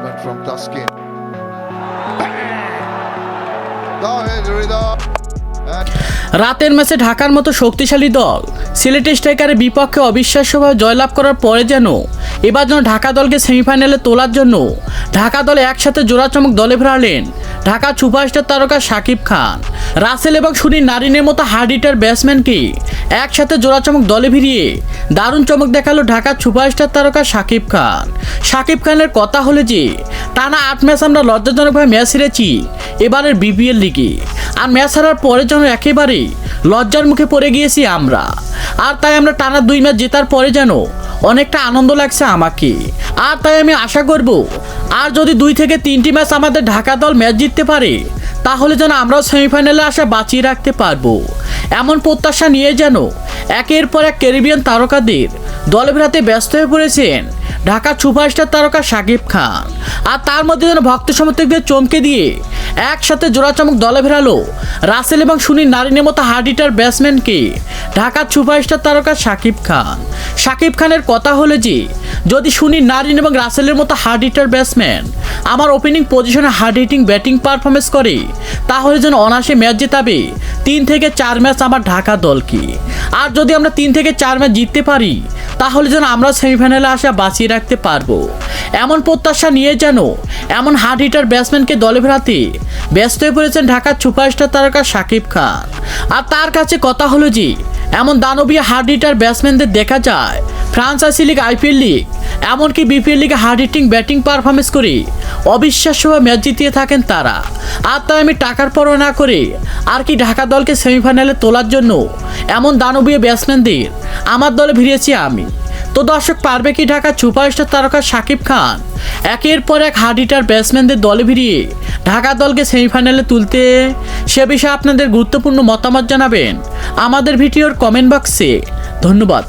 batsman from Tuskin. And রাতের ম্যাচে ঢাকার মতো শক্তিশালী দল। সিলেট স্ট্রাইকারের বিপক্ষে অবিশ্বাস্যভাবে জয়লাভ করার পরে যেন, এবার যেন ঢাকা দলকে সেমিফাইনালে তোলার জন্য, ঢাকা দলে একসাথে জোড়া চমক দলে ফেরালেন ঢাকা সুপারস্টার তারকা শাকিব খান। রাসেল এবং সুনীল নারিনের মতো হার্ডিটার ব্যাটসম্যানকে একসাথে জোড়া চমক দলে ভিড়িয়ে দারুণ চমক দেখাল ঢাকার সুপারস্টার তারকা শাকিব খান। শাকিব খানের কথা হলো যে, টানা আট ম্যাচ আমরা লজ্জাজনকভাবে ম্যাচ হেরেছি, এবারের বিপিএল লিগে। আর ম্যাচ হারার পরে যেন একেবারে লজ্জার মুখে পড়ে গিয়েছি আমরা। আর তাই আমরা টানা দুই ম্যাচ জেতার পরে যেন অনেকটা আনন্দ লাগছে আমাকে। আর তাই আমি আশা করব, আর যদি দুই থেকে তিনটি ম্যাচ আমাদের ঢাকা দল ম্যাচ জিততে পারে, তাহলে যেন আমরাও সেমিফাইনালে আসা বাঁচিয়ে রাখতে পারব। এমন প্রত্যাশা নিয়ে যেন একের পর এক ক্যারিবিয়ান তারকাদের দলে ফেরাতে ব্যস্ত হয়ে পড়েছেন ঢাকা সুপারস্টার তারকা শাকিব খান। আর তার মধ্যে যেন ভক্ত সমর্থকদের চমকে দিয়ে একসাথে জোড়াচমক দলে ফেরালো রাসেল এবং সুনীল নারিনের মতো হার্ড হিটার ব্যাটসম্যানকে ঢাকার সুপারস্টার তারকা শাকিব খান। শাকিব খানের কথা হলো যে, যদি সুনীল নারিন এবং রাসেলের মতো হার্ড হিটার ব্যাটসম্যান আমার ওপেনিং পজিশনে হার্ড হিটিং ব্যাটিং পারফরমেন্স করে, তাহলে যেন অনাসে ম্যাচ জেতাবে তিন থেকে চার ম্যাচ আমার ঢাকা দলকে আর যদি আমরা তিন থেকে চার ম্যাচ জিততে পারি, তাহলে যেন আমরা সেমিফাইনালে আসা বাঁচিয়ে রাখতে পারব। এমন প্রত্যাশা নিয়ে যেন এমন হার্ড হিটার ব্যাটসম্যানকে দলে ফেরাতে ব্যস্ত হয়ে পড়েছেন ঢাকার সুপারস্টার তারকা সাকিব খান। আর তার কাছে কথা হলো যে, এমন দানবীয় হার্ড হিটার ব্যাটসম্যানদের দেখা যায় ফ্রান্সাইসি লিগ আইপিএল লিগ, এমনকি বিপিএল লিগে হার্ড হিটিং ব্যাটিং পারফরমেন্স করে অবিশ্বাস্যভাবে ম্যাচ জিতিয়ে থাকেন তারা। আর তাই আমি টাকার পরোয়া না করে আর কি ঢাকা দলকে সেমিফাইনালে তোলার জন্য এমন দানবীয় ব্যাটসম্যানদের আমার দলে ভিড়িয়েছি আমি। তো দর্শক, পারবে কি ঢাকা সুপারস্টার তারকা শাকিব খান? একের পর এক হার্ড হিটার ব্যাটসম্যানদের দলে ভিড়িয়ে ঢাকা দলকে সেমিফাইনালে তুলতে? সে বিষয়ে আপনাদের গুরুত্বপূর্ণ মতামত জানাবেন আমাদের ভিডিওর কমেন্ট বক্সে ধন্যবাদ।